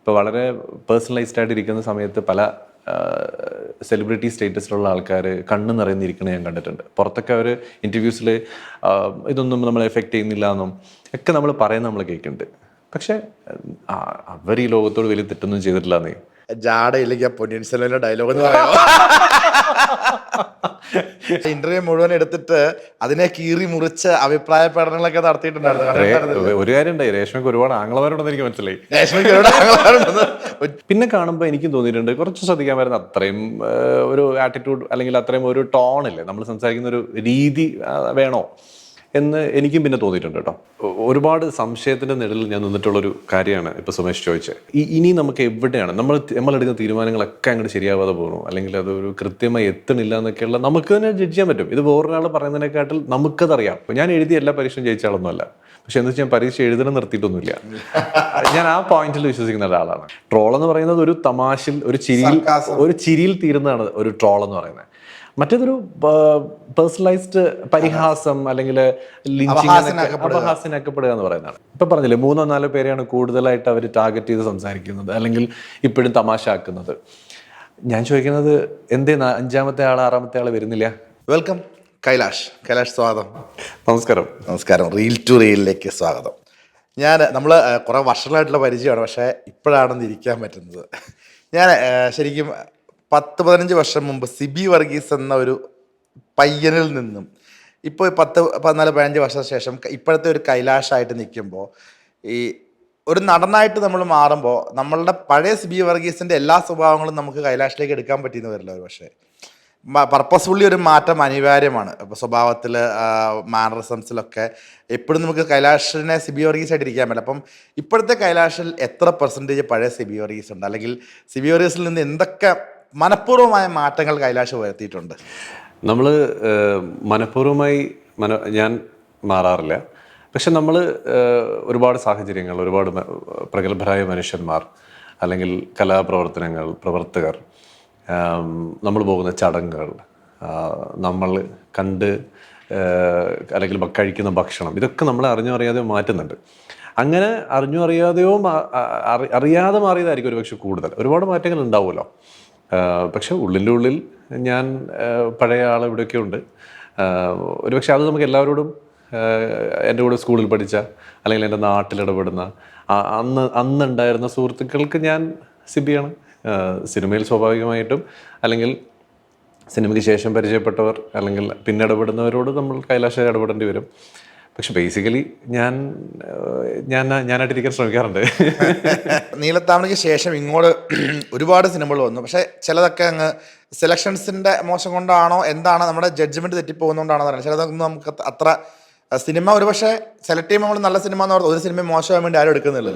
ഇപ്പോൾ വളരെ പേഴ്സണലൈസ്ഡ് ആയിട്ട് ഇരിക്കുന്ന സമയത്ത് പല സെലിബ്രിറ്റി സ്റ്റേറ്റസിലുള്ള ആൾക്കാർ കണ്ണ് നിറയുന്നിരിക്കണ ഞാൻ കണ്ടിട്ടുണ്ട്. പുറത്തൊക്കെ അവർ ഇന്റർവ്യൂസിൽ ഇതൊന്നും നമ്മളെ എഫക്റ്റ് ചെയ്യുന്നില്ല എന്നും ഒക്കെ നമ്മൾ പറയുന്ന നമ്മൾ കേൾക്കുന്നുണ്ട്. പക്ഷേ ആ, അവർ ഈ ലോകത്തോട് വലിയ തെറ്റൊന്നും ചെയ്തിട്ടില്ല എന്നേ. ജാടയില്ലെങ്കിൽ പൊന്നിയൻ സെൽവന്റെ ഡയലോഗ് എന്ന് പറയാമോ? ഇന്റർവ്യൂ മുഴുവൻ എടുത്തിട്ട് അതിനെ കീറി മുറിച്ച് അഭിപ്രായ പഠനങ്ങളൊക്കെ നടത്തിയിട്ടുണ്ടായിരുന്നു. ഒരു കാര്യം ഉണ്ടായി രേഷ്മയ്ക്ക് ഒരുപാട് ആംഗ്ലമാരുണ്ടെന്ന് എനിക്ക് മനസ്സിലായി. രേഷ്മയ്ക്ക് ഒരുപാട് ആംഗ്ലമാരുണ്ടെന്ന് പിന്നെ കാണുമ്പോൾ എനിക്കും തോന്നിയിട്ടുണ്ട് കുറച്ച് ശ്രദ്ധിക്കാൻ വരുന്ന അത്രയും ഒരു ആറ്റിറ്റ്യൂഡ് അല്ലെങ്കിൽ അത്രയും ഒരു ടോണില്ലേ നമ്മൾ സംസാരിക്കുന്ന ഒരു രീതി വേണോ? എന്ന് എനിക്കും പിന്നെ തോന്നിയിട്ടുണ്ട് കേട്ടോ. ഒരുപാട് സംശയത്തിന്റെ നിഴലിൽ ഞാൻ നിന്നിട്ടുള്ളൊരു കാര്യമാണ് ഇപ്പൊ സുമേഷ് ചോദിച്ചത്. ഈ ഇനി നമുക്ക് എവിടെയാണ്? നമ്മൾ നമ്മളെടുക്കുന്ന തീരുമാനങ്ങളൊക്കെ അങ്ങോട്ട് ശരിയാവാതെ പോകുന്നു അല്ലെങ്കിൽ അതൊരു കൃത്യമായി എത്തണില്ല എന്നൊക്കെയുള്ള നമുക്ക് തന്നെ ജഡ്ജ് ചെയ്യാൻ പറ്റും. ഇത് വേറൊരാൾ പറയുന്നതിനെക്കാട്ടിൽ നമുക്കതറിയാം. ഞാൻ എഴുതിയ എല്ലാ പരീക്ഷയും ജയിച്ച ആളൊന്നുമല്ല പക്ഷെ എന്ന് വെച്ചാൽ ഞാൻ പരീക്ഷ എഴുതണം നിർത്തിയിട്ടൊന്നുമില്ല. ഞാൻ ആ പോയിന്റിൽ വിശ്വസിക്കുന്ന ഒരാളാണ്. ട്രോൾ എന്ന് പറയുന്നത് ഒരു തമാശിൽ ഒരു ചിരിയിൽ ഒരു ചിരിയിൽ തീരുന്നതാണ് ഒരു ട്രോൾ എന്ന് പറയുന്നത്. മറ്റേതൊരു പേഴ്സണലൈസ്ഡ് പരിഹാസം അല്ലെങ്കിൽ അപഹാസനാക്കപ്പെടുക എന്ന് പറയുന്നതാണ്. ഇപ്പൊ പറഞ്ഞില്ലേ മൂന്നോ നാലോ പേരെയാണ് കൂടുതലായിട്ട് അവർ ടാർഗറ്റ് ചെയ്ത് സംസാരിക്കുന്നത് അല്ലെങ്കിൽ ഇപ്പോഴും തമാശ ആക്കുന്നത്. ഞാൻ ചോദിക്കുന്നത് എന്തേ അഞ്ചാമത്തെ ആൾ ആറാമത്തെ ആൾ വരുന്നില്ല? വെൽക്കം കൈലാഷ്. കൈലാഷ് സ്വാഗതം. നമസ്കാരം. നമസ്കാരം. റീൽ ടു റീലിലേക്ക് സ്വാഗതം. ഞാൻ നമ്മൾ കുറേ വർഷങ്ങളായിട്ടുള്ള പരിചയമാണ് പക്ഷേ ഇപ്പോഴാണെന്ന് ഇരിക്കാൻ പറ്റുന്നത്. ഞാൻ ശരിക്കും പത്ത് പതിനഞ്ച് വർഷം മുമ്പ് സിബി വർഗീസ് എന്ന ഒരു പയ്യനിൽ നിന്നും ഇപ്പോൾ പത്ത് പതിനാല് പതിനഞ്ച് വർഷത്തിന് ശേഷം ഇപ്പോഴത്തെ ഒരു കൈലാഷായിട്ട് നിൽക്കുമ്പോൾ ഈ ഒരു നടനായിട്ട് നമ്മൾ മാറുമ്പോൾ നമ്മളുടെ പഴയ സിബി വർഗീസിന്റെ എല്ലാ സ്വഭാവങ്ങളും നമുക്ക് കൈലാഷിലേക്ക് എടുക്കാൻ പറ്റിയെന്ന് വരില്ല ഒരു പക്ഷേ. പർപ്പസ്ഫുള്ളി ഒരു മാറ്റം അനിവാര്യമാണ്. ഇപ്പോൾ സ്വഭാവത്തിൽ മാനറിസംസിലൊക്കെ എപ്പോഴും നമുക്ക് കൈലാഷിനെ സിബി വർഗീസ് ആയിട്ട് ഇരിക്കാൻ പറ്റില്ല. അപ്പം ഇപ്പോഴത്തെ കൈലാഷിൽ എത്ര പെർസെന്റേജ് പഴയ സിബി വർഗീസ് ഉണ്ട് അല്ലെങ്കിൽ സിബി വർഗീസിൽ നിന്ന് എന്തൊക്കെ മനഃപൂർവമായ മാറ്റങ്ങൾ കൈലാഷ് വരുത്തിയിട്ടുണ്ട്. നമ്മൾ മനഃപൂർവമായി മന ഞാൻ മാറാറില്ല. പക്ഷെ നമ്മൾ ഒരുപാട് സാഹചര്യങ്ങൾ ഒരുപാട് പ്രഗത്ഭരായ മനുഷ്യന്മാർ അല്ലെങ്കിൽ കലാപ്രവർത്തനങ്ങൾ പ്രവർത്തകർ നമ്മൾ പോകുന്ന ചടങ്ങുകൾ നമ്മൾ കണ്ട് അല്ലെങ്കിൽ കഴിക്കുന്ന ഭക്ഷണം ഇതൊക്കെ നമ്മൾ അറിഞ്ഞോ അറിയാതെയോ മാറ്റുന്നുണ്ട്. അങ്ങനെ അറിഞ്ഞോ അറിയാതെയോ അറിയാതെ മാറിയതായിരിക്കും ഒരുപക്ഷെ കൂടുതൽ. ഒരുപാട് മാറ്റങ്ങൾ ഉണ്ടാവുമല്ലോ. പക്ഷെ ഉള്ളിന്റെ ഉള്ളിൽ ഞാൻ പഴയ ആൾ ഇവിടെയൊക്കെ ഉണ്ട്. ഒരു ഒരുപക്ഷെ അത് നമുക്ക് എല്ലാവരോടും എന്റെ കൂടെ സ്കൂളിൽ പഠിച്ച അല്ലെങ്കിൽ എന്റെ നാട്ടിലിടപെടുന്ന അന്ന് അന്നുണ്ടായിരുന്ന സുഹൃത്തുക്കൾക്ക് ഞാൻ സിബിയാണ്. സിനിമയിൽ സ്വാഭാവികമായിട്ടും അല്ലെങ്കിൽ സിനിമയ്ക്ക് ശേഷം പരിചയപ്പെട്ടവർ അല്ലെങ്കിൽ പിന്നെ ഇടപെടുന്നവരോട് നമ്മൾ കൈലാശ ഇടപെടേണ്ടി വരും. പക്ഷെ ബേസിക്കലി ഞാൻ ഞാൻ ഞാൻ ഞാനായിട്ടിരിക്കാൻ ശ്രമിക്കാറുണ്ട്. നീലത്താമരയ്ക്ക് ശേഷം ഇങ്ങോട്ട് ഒരുപാട് സിനിമകൾ വന്നു. പക്ഷേ ചിലതൊക്കെ അങ്ങ് സെലക്ഷൻസിന്റെ മോശം കൊണ്ടാണോ എന്താണ് നമ്മുടെ ജഡ്ജ്മെന്റ് തെറ്റിപ്പോകുന്നതുകൊണ്ടാണോ അറിയില്ല. ചിലതൊന്നും നമുക്ക് അത്ര- സിനിമ ഒരുപക്ഷെ സെലക്ട് ചെയ്യുമ്പോൾ നമ്മൾ നല്ല സിനിമ എന്ന് ഓർത്ത് ഒരു സിനിമ മോശമാകാൻ വേണ്ടി ആരും എടുക്കുന്നില്ല.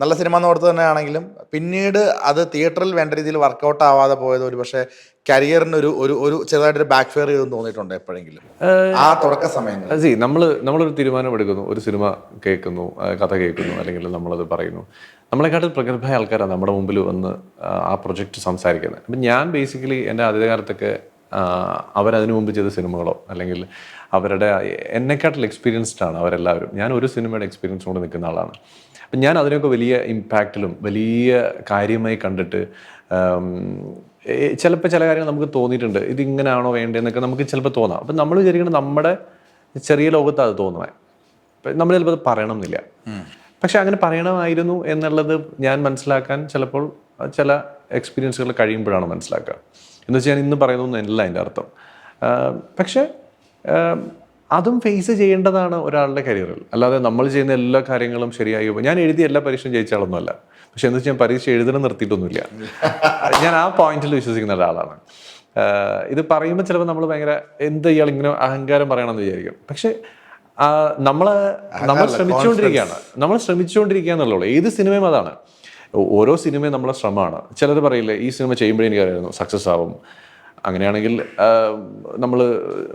നല്ല സിനിമ എന്ന് ഓർത്ത് തന്നെയാണെങ്കിലും പിന്നീട് അത് തിയേറ്ററിൽ വേണ്ട രീതിയിൽ വർക്കൗട്ട് ആവാതെ പോയത് ഒരുപക്ഷെ കരിയറിന് ഒരു ഒരു ഒരു ചെറുതായിട്ടൊരു ബാക്ക് ഫെയർ ചെയ്തെന്ന് തോന്നിയിട്ടുണ്ട് എപ്പോഴെങ്കിലും. ആ തുടക്ക സമയങ്ങളിൽ. സി നമ്മൾ നമ്മളൊരു തീരുമാനം എടുക്കുന്നു. ഒരു സിനിമ കേൾക്കുന്നു കഥ കേൾക്കുന്നു അല്ലെങ്കിൽ നമ്മളത് പറയുന്നു. നമ്മളെക്കാട്ടിൽ പ്രഗത്ഭമായ ആൾക്കാരാണ് നമ്മുടെ മുമ്പിൽ വന്ന് ആ, പ്രൊജക്റ്റ് സംസാരിക്കുന്നത്. അപ്പം ഞാൻ ബേസിക്കലി എന്റെ ആദ്യകാലത്തൊക്കെ അവരതിനു മുമ്പ് ചെയ്ത സിനിമകളോ അല്ലെങ്കിൽ അവരുടെ എന്നെക്കാട്ടിൽ എക്സ്പീരിയൻസ്ഡ് ആണ് അവരെല്ലാവരും. ഞാൻ ഒരു സിനിമയുടെ എക്സ്പീരിയൻസ് കൊണ്ട് നിൽക്കുന്ന ആളാണ്. അപ്പം ഞാൻ അതിനൊക്കെ വലിയ ഇമ്പാക്റ്റിലും വലിയ കാര്യമായി കണ്ടിട്ട് ചിലപ്പോൾ ചില കാര്യങ്ങൾ നമുക്ക് തോന്നിയിട്ടുണ്ട്. ഇതിങ്ങനെയാണോ വേണ്ടതെന്നൊക്കെ നമുക്ക് ചിലപ്പോൾ തോന്നാം. അപ്പം നമ്മൾ വിചാരിക്കുന്നത് നമ്മുടെ ചെറിയ ലോകത്ത് അത് തോന്നണേ നമ്മൾ ചിലപ്പോൾ അത് പറയണം എന്നില്ല പക്ഷെ അങ്ങനെ പറയണമായിരുന്നു എന്നുള്ളത് ഞാൻ മനസ്സിലാക്കാൻ ചിലപ്പോൾ ചില എക്സ്പീരിയൻസുകൾ കഴിയുമ്പോഴാണ് മനസ്സിലാക്കുക. എന്ന് വെച്ചാൽ ഞാൻ ഇന്ന് പറയുന്നൊന്നല്ല അതിന്റെ അർത്ഥം. പക്ഷെ അതും ഫേസ് ചെയ്യേണ്ടതാണ് ഒരാളുടെ കരിയറിൽ അല്ലാതെ നമ്മൾ ചെയ്യുന്ന എല്ലാ കാര്യങ്ങളും ശരിയായി. ഞാൻ എഴുതിയ എല്ലാ പരീക്ഷയും ജയിച്ച ആളൊന്നുമല്ല. പക്ഷെ എന്ന് വെച്ചാൽ ഞാൻ പരീക്ഷ എഴുതണം നിർത്തിയിട്ടൊന്നുമില്ല. ഞാൻ ആ പോയിന്റിൽ വിശ്വസിക്കുന്ന ഒരാളാണ്. ഇത് പറയുമ്പോൾ ചിലപ്പോൾ നമ്മൾ ഭയങ്കര എന്ത് ഇയാൾ ഇങ്ങനെ അഹങ്കാരം പറയണമെന്ന് വിചാരിക്കും. പക്ഷെ നമ്മൾ നമ്മൾ ശ്രമിച്ചുകൊണ്ടിരിക്കുകയാണ്. നമ്മൾ ശ്രമിച്ചുകൊണ്ടിരിക്കുക എന്നുള്ളൂ ഏത് സിനിമയും അതാണ്. ഓരോ സിനിമയും നമ്മളെ ശ്രമമാണ്. ചിലർ പറയില്ലേ ഈ സിനിമ ചെയ്യുമ്പോഴേ എനിക്കറിയായിരുന്നു സക്സസ് ആവും. അങ്ങനെയാണെങ്കിൽ നമ്മൾ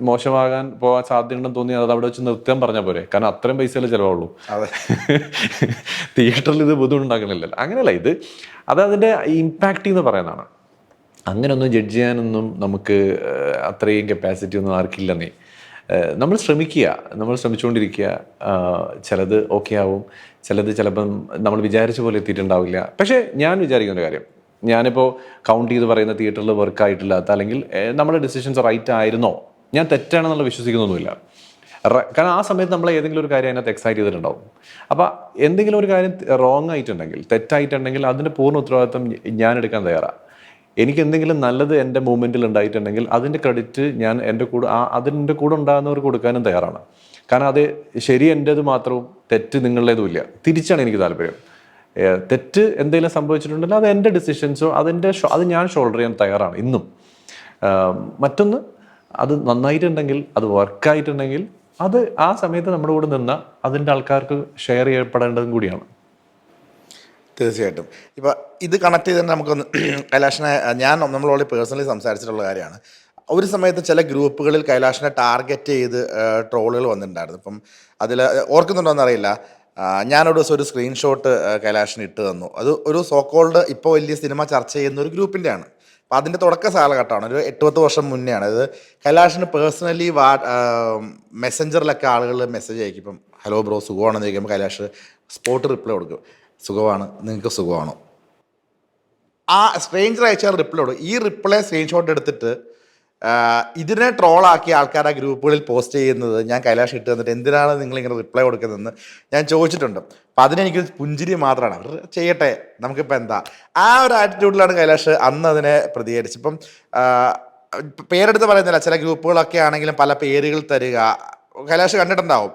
മോശമാകാൻ പോകാൻ സാധ്യതയുണ്ടെന്ന് തോന്നി അത് അവിടെ വെച്ച് നൃത്തം പറഞ്ഞാൽ പോരെ. കാരണം അത്രയും പൈസയല്ലേ ചിലവുള്ളൂ. തിയേറ്ററിൽ ഇത് ബുദ്ധിമുട്ടുണ്ടാക്കണില്ലല്ലോ. അങ്ങനെയല്ല ഇത് അത് അതിന്റെ ഇമ്പാക്റ്റ് എന്ന് പറയുന്നതാണ്. അങ്ങനെയൊന്നും ജഡ്ജ് ചെയ്യാനൊന്നും നമുക്ക് അത്രയും കപ്പാസിറ്റി ഒന്നും ആർക്കില്ലെന്നേ. നമ്മൾ ശ്രമിക്കുക. നമ്മൾ ശ്രമിച്ചുകൊണ്ടിരിക്കുക. ചിലത് ഓക്കെ ആവും. ചിലത് ചിലപ്പം നമ്മൾ വിചാരിച്ച പോലെ എത്തിയിട്ടുണ്ടാവില്ല. പക്ഷേ ഞാൻ വിചാരിക്കുന്ന കാര്യം ഞാനിപ്പോൾ കൗണ്ട് ചെയ്ത് പറയുന്ന തിയേറ്ററിൽ വർക്ക് ആയിട്ടില്ലാത്ത അല്ലെങ്കിൽ നമ്മുടെ ഡിസിഷൻസ് റൈറ്റ് ആയിരുന്നോ? ഞാൻ തെറ്റാണെന്നുള്ള വിശ്വസിക്കുന്നൊന്നുമില്ല. കാരണം ആ സമയത്ത് നമ്മൾ ഏതെങ്കിലും ഒരു കാര്യം അതിനകത്ത് എക്സൈറ്റ് ചെയ്തിട്ടുണ്ടാവും. അപ്പോൾ എന്തെങ്കിലും ഒരു കാര്യം റോങ് ആയിട്ടുണ്ടെങ്കിൽ തെറ്റായിട്ടുണ്ടെങ്കിൽ അതിന്റെ പൂർണ ഉത്തരവാദിത്വം ഞാൻ എടുക്കാൻ തയ്യാറാണ് എനിക്ക് എന്തെങ്കിലും നല്ലത് എന്റെ മൂവ്മെന്റിൽ ഉണ്ടായിട്ടുണ്ടെങ്കിൽ അതിന്റെ ക്രെഡിറ്റ് ഞാൻ എന്റെ കൂടെ ആ അതിന്റെ കൂടെ ഉണ്ടാകുന്നവർക്ക് കൊടുക്കാനും തയ്യാറാണ്. കാരണം അത് ശരി എന്റേത് മാത്രവും തെറ്റ് നിങ്ങളുടേതും ഇല്ല. തിരിച്ചാണ് എനിക്ക് താല്പര്യം. തെറ്റ് എന്തെങ്കിലും സംഭവിച്ചിട്ടുണ്ടെങ്കിൽ അത് എന്റെ ഡിസിഷൻസോ അതിന്റെ അത് ഞാൻ ഷോൾഡർ ചെയ്യാൻ തയ്യാറാണ് ഇന്നും. മറ്റൊന്ന് അത് നന്നായിട്ടുണ്ടെങ്കിൽ അത് വർക്കായിട്ടുണ്ടെങ്കിൽ അത് ആ സമയത്ത് നമ്മുടെ കൂടെ നിന്ന അതിന്റെ ആൾക്കാർക്ക് ഷെയർ ചെയ്യപ്പെടേണ്ടതും കൂടിയാണ്. തീർച്ചയായിട്ടും. ഇപ്പം ഇത് കണക്ട് ചെയ്ത് തന്നെ നമുക്കൊന്ന് കൈലാഷിനെ ഞാൻ നമ്മളോട് പേഴ്സണലി സംസാരിച്ചിട്ടുള്ള കാര്യമാണ്. ഒരു സമയത്ത് ചില ഗ്രൂപ്പുകളിൽ കൈലാഷിനെ ടാർഗറ്റ് ചെയ്ത് ട്രോളുകൾ വന്നിട്ടുണ്ടായിരുന്നു. ഇപ്പം അതിൽ ഓർക്കുന്നുണ്ടോ എന്നറിയില്ല ഞാനൊരു ദിവസം ഒരു സ്ക്രീൻഷോട്ട് കൈലാഷിന് ഇട്ട് തന്നു. അത് ഒരു സോക്കോൾഡ് ഇപ്പോൾ വലിയ സിനിമ ചർച്ച ചെയ്യുന്ന ഒരു ഗ്രൂപ്പിന്റെയാണ് അപ്പോൾ അതിന്റെ തുടക്ക കാലഘട്ടമാണ്. ഒരു എട്ട് പത്ത് വർഷം മുന്നെയാണ്. അത് കൈലാഷിന് പേഴ്സണലി വാ മെസ്സഞ്ചറിലൊക്കെ ആളുകൾ മെസ്സേജ് അയക്കും. ഇപ്പം ഹലോ ബ്രോ സുഖമാണെന്ന് ചോദിക്കുമ്പോൾ കൈലാഷ് സ്പോട്ട് റിപ്ലൈ കൊടുക്കും. സുഖമാണ് നിങ്ങൾക്ക് സുഖമാണോ? ആ സ്ട്രേഞ്ചർ അയച്ചാൽ റിപ്ലൈ കൊടുക്കും. ഈ റിപ്ലൈ സ്ക്രീൻഷോട്ട് എടുത്തിട്ട് ഇതിനെ ട്രോളാക്കി ആൾക്കാർ ഗ്രൂപ്പുകളിൽ പോസ്റ്റ് ചെയ്യുന്നത്. ഞാൻ കൈലാഷ് ഇട്ട് തന്നിട്ട് എന്തിനാണ് നിങ്ങൾ ഇങ്ങനെ റിപ്ലൈ കൊടുക്കുന്നതെന്ന് ഞാൻ ചോദിച്ചിട്ടുണ്ട്. അപ്പം അതിനെനിക്ക് പുഞ്ചിരി മാത്രമാണ്. അവർ ചെയ്യട്ടെ? നമുക്കിപ്പോൾ എന്താ? ആ ഒരു ആറ്റിറ്റ്യൂഡിലാണ് കൈലാഷ് അന്ന് അതിനെ ആ, പേരെടുത്ത് പറയുന്നില്ല. ചില ഗ്രൂപ്പുകളൊക്കെ ആണെങ്കിലും പല പേരുകൾ തരിക. കൈലാഷ് കണ്ടിട്ടുണ്ടാവും.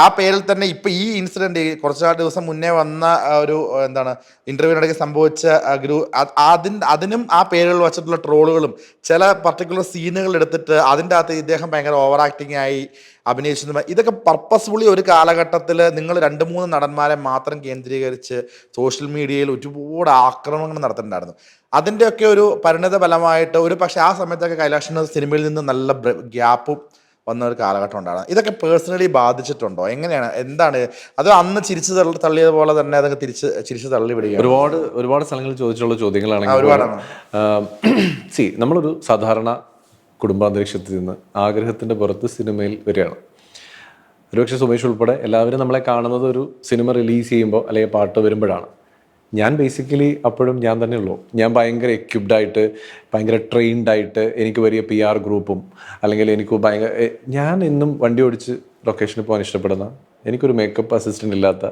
ആ പേരിൽ തന്നെ ഇപ്പൊ ഈ ഇൻസിഡന്റ് കുറച്ച് ദിവസം മുന്നേ വന്ന ഒരു എന്താണ് ഇന്റർവ്യൂവിനിടയ്ക്ക് സംഭവിച്ച ഗ്രൂ അതിന് അതിനും ആ പേരുകൾ വച്ചിട്ടുള്ള ട്രോളുകളും ചില പർട്ടിക്കുലർ സീനുകൾ എടുത്തിട്ട് അതിന്റെ അകത്ത് ഇദ്ദേഹം ഭയങ്കര ഓവർ ആക്ടിങ് ആയി അഭിനയിച്ചു ഇതൊക്കെ പർപ്പസ്ഫുള്ളി ഒരു കാലഘട്ടത്തിൽ നിങ്ങൾ രണ്ട് മൂന്ന് നടന്മാരെ മാത്രം കേന്ദ്രീകരിച്ച് സോഷ്യൽ മീഡിയയിൽ ഒരുപാട് ആക്രമണങ്ങൾ നടത്തുന്നുണ്ടായിരുന്നു അതിന്റെയൊക്കെ ഒരു പരിണിത ഫലമായിട്ട് ഒരു പക്ഷേ ആ സമയത്തൊക്കെ കൈലാഷിന് സിനിമയിൽ നിന്ന് നല്ല ഗ്യാപ്പും വന്ന ഒരു കാലഘട്ടം ഉണ്ടാണ് ഇതൊക്കെ പേഴ്സണലി ബാധിച്ചിട്ടുണ്ടോ? എങ്ങനെയാണ്? എന്താണ്? അത് അന്ന് ചിരിച്ചു തള്ളി തള്ളിയത് പോലെ തന്നെ അതൊക്കെ തിരിച്ച് ചിരിച്ചു തള്ളി വിടുകയാണ്? ഒരുപാട് ഒരുപാട് സ്ഥലങ്ങളിൽ ചോദിച്ചുള്ള ആ, ചോദ്യങ്ങളാണെങ്കിൽ ഒരുപാടാണ്. സി നമ്മളൊരു സാധാരണ കുടുംബാന്തരീക്ഷത്തിൽ നിന്ന് ആഗ്രഹത്തിന്റെ പുറത്ത് സിനിമയിൽ വരികയാണ്. ഒരുപക്ഷെ സുമേഷ് ഉൾപ്പെടെ എല്ലാവരും നമ്മളെ കാണുന്നത് ഒരു സിനിമ റിലീസ് ചെയ്യുമ്പോൾ അല്ലെങ്കിൽ പാട്ട് വരുമ്പോഴാണ്. ഞാൻ ബേസിക്കലി അപ്പോഴും ഞാൻ തന്നെ ഉള്ളൂ. ഞാൻ ഭയങ്കര എക്യുപ്ഡ് ആയിട്ട് ഭയങ്കര ട്രെയിൻഡ് ആയിട്ട് എനിക്ക് വലിയ പി ആർ ഗ്രൂപ്പും അല്ലെങ്കിൽ എനിക്ക് ഭയങ്കര ഞാൻ എന്നും വണ്ടി ഓടിച്ച് ലൊക്കേഷനിൽ പോകാൻ ഇഷ്ടപ്പെടുന്ന എനിക്കൊരു മേക്കപ്പ് അസിസ്റ്റന്റ് ഇല്ലാത്ത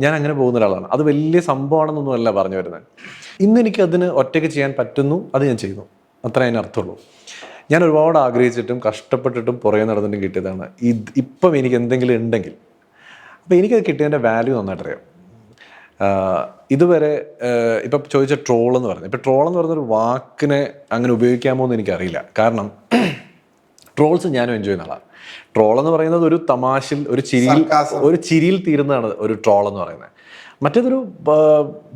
ഞാൻ അങ്ങനെ പോകുന്ന ഒരാളാണ്. അത് വലിയ സംഭവമാണെന്നൊന്നും അല്ല പറഞ്ഞു വരുന്നത്. ഇന്ന് എനിക്ക് അതിന് ഒറ്റയ്ക്ക് ചെയ്യാൻ പറ്റുന്നു അത് ഞാൻ ചെയ്യുന്നു. അത്ര അതിന് അർത്ഥമുള്ളൂ. ഞാൻ ഒരുപാട് ആഗ്രഹിച്ചിട്ടും കഷ്ടപ്പെട്ടിട്ടും പുറകെ നടന്നിട്ടും കിട്ടിയതാണ്. ഇത് ഇപ്പം എനിക്ക് എന്തെങ്കിലും ഉണ്ടെങ്കിൽ അപ്പോൾ എനിക്കത് കിട്ടിയതിന്റെ വാല്യൂ നന്നായിട്ട് അറിയാം ആഹ് ഇതുവരെ ഇപ്പം ചോദിച്ച ട്രോൾ എന്ന് പറയുന്നത് ഇപ്പം ട്രോൾ എന്ന് പറയുന്നൊരു വാക്കിനെ അങ്ങനെ ഉപയോഗിക്കാമോ എന്ന് എനിക്കറിയില്ല. കാരണം ട്രോൾസ് ഞാനും എൻജോയ് ചെയ്യുന്ന ആളാണ്. ട്രോൾ എന്ന് പറയുന്നത് ഒരു തമാശിൽ ഒരു ചിരിയിൽ ഒരു ചിരിയിൽ തീരുന്നതാണ് ഒരു ട്രോൾ എന്ന് പറയുന്നത്. മറ്റേതൊരു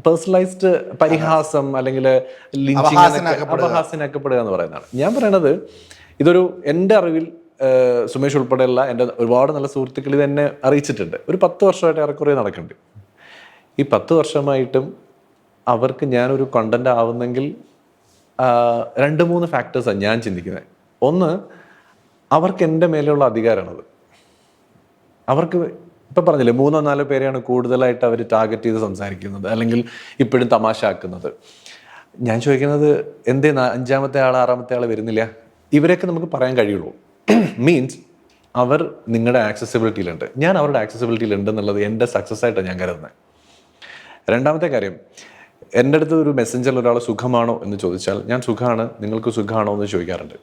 പേഴ്സണലൈസ്ഡ് പരിഹാസം അല്ലെങ്കിൽ അപഹാസ്യനാക്കപ്പെടുക. എന്ന് പറയുന്നതാണ്. ഞാൻ പറയണത് ഇതൊരു എന്റെ അറിവിൽ സുമേഷ് ഉൾപ്പെടെയുള്ള എന്റെ ഒരുപാട് നല്ല സുഹൃത്തുക്കൾ ഇത് എന്നെ അറിയിച്ചിട്ടുണ്ട്. ഒരു പത്ത് വർഷമായിട്ട് ഏറെക്കുറെ നടക്കുന്നുണ്ട്. ഈ പത്ത് വർഷമായിട്ടും അവർക്ക് ഞാനൊരു കണ്ടന്റ് ആവുന്നെങ്കിൽ രണ്ട് മൂന്ന് ഫാക്ടേഴ്സാണ് ഞാൻ ചിന്തിക്കുന്നത് ഒന്ന് അവർക്ക് എന്റെ മേലെയുള്ള അധികാരമാണത് അവർക്ക് ഇപ്പം പറഞ്ഞില്ലേ മൂന്നോ നാലോ പേരെയാണ് കൂടുതലായിട്ട് അവർ ടാർഗറ്റ് ചെയ്ത് സംസാരിക്കുന്നത് അല്ലെങ്കിൽ ഇപ്പോഴും തമാശ ആക്കുന്നത്. ഞാൻ ചോദിക്കുന്നത് എന്തേ അഞ്ചാമത്തെ ആൾ ആറാമത്തെ ആൾ വരുന്നില്ല? ഇവരെയൊക്കെ നമുക്ക് പറയാൻ കഴിയുള്ളൂ. മീൻസ് അവർ നിങ്ങളുടെ ആക്സസിബിലിറ്റിയിലുണ്ട് ഞാൻ അവരുടെ ആക്സസിബിലിറ്റിയിലുണ്ട് എന്നുള്ളത് എന്റെ സക്സസ് ആയിട്ടാണ് ഞാൻ കരുതുന്നത് രണ്ടാമത്തെ കാര്യം എന്റെ അടുത്ത് ഒരു മെസ്സഞ്ചറിൽ ഒരാൾ സുഖമാണോ എന്ന് ചോദിച്ചാൽ ഞാൻ സുഖമാണ് നിങ്ങൾക്ക് സുഖമാണോ എന്ന് ചോദിക്കാറുണ്ട്.